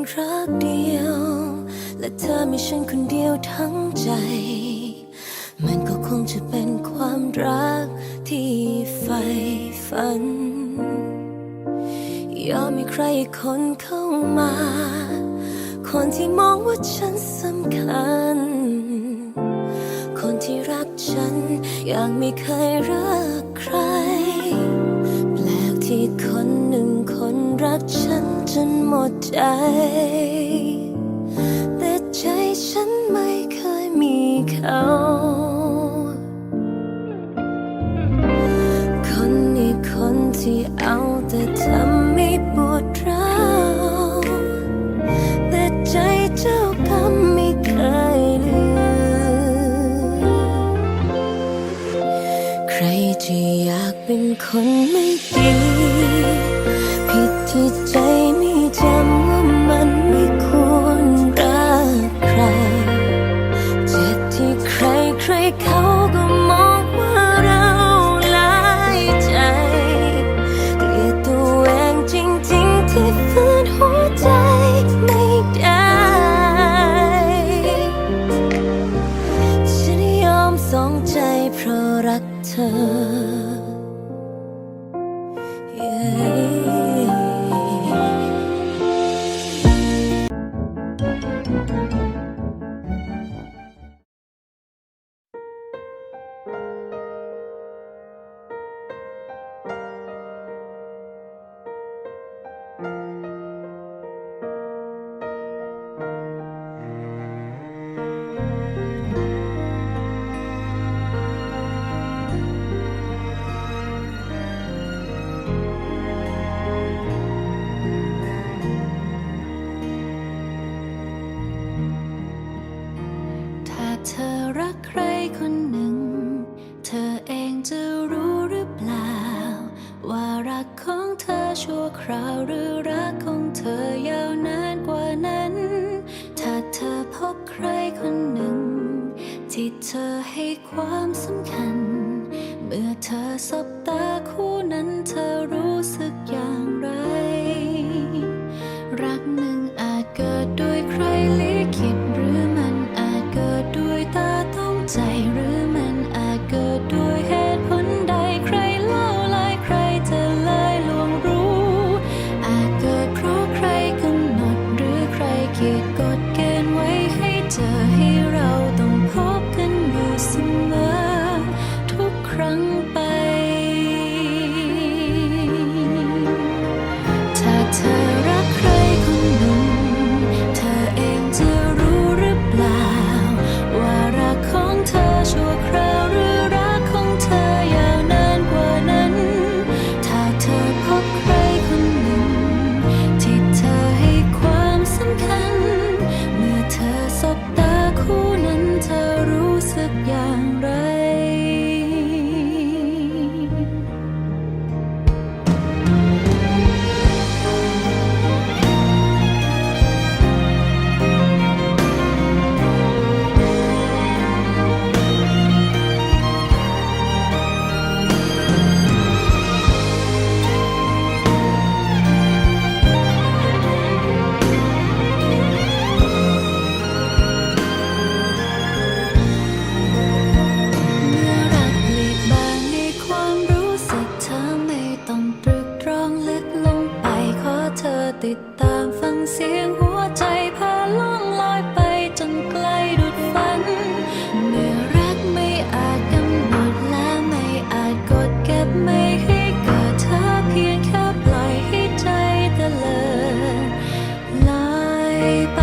งรักเดียว และเธอมีฉันคนเดียวทั้งใจ มันก็คงจะเป็นความรักที่ใฝ่ฝัน ยอมมีใครคนเข้ามา คนที่มองว่าฉันสำคัญ คนที่รักฉันอย่างไม่เคยรัก ดใจ แต่ใจฉันไม่เคยมีเขาคนนี้คนที่เอาแต่ทำให้ปวดร้าวแต่ใจเจ้ากรรมไม่เคยลืมใครจะอยากเป็นคนไม่ จำว่ามันไม่ควรรักใคร เจ็บที่ใครใครเขาก็มองว่าเราหลายใจ เกลียดตัวเองจริงๆที่ฝืนหัวใจไม่ได้ฉันยอมสองใจเพราะรักเธอ คนหนึ่ง เธอเองจะรู้หรือเปล่า ว่ารักของเธอชั่วคราวหรือรักของเธอยาวนานกว่านั้น ถ้าเธอพบใครคนหนึ่ง ที่เธอให้ความสำคัญ เมื่อเธอสบตาคู่นั้นเธอรู้สึกอย่าง อเธ way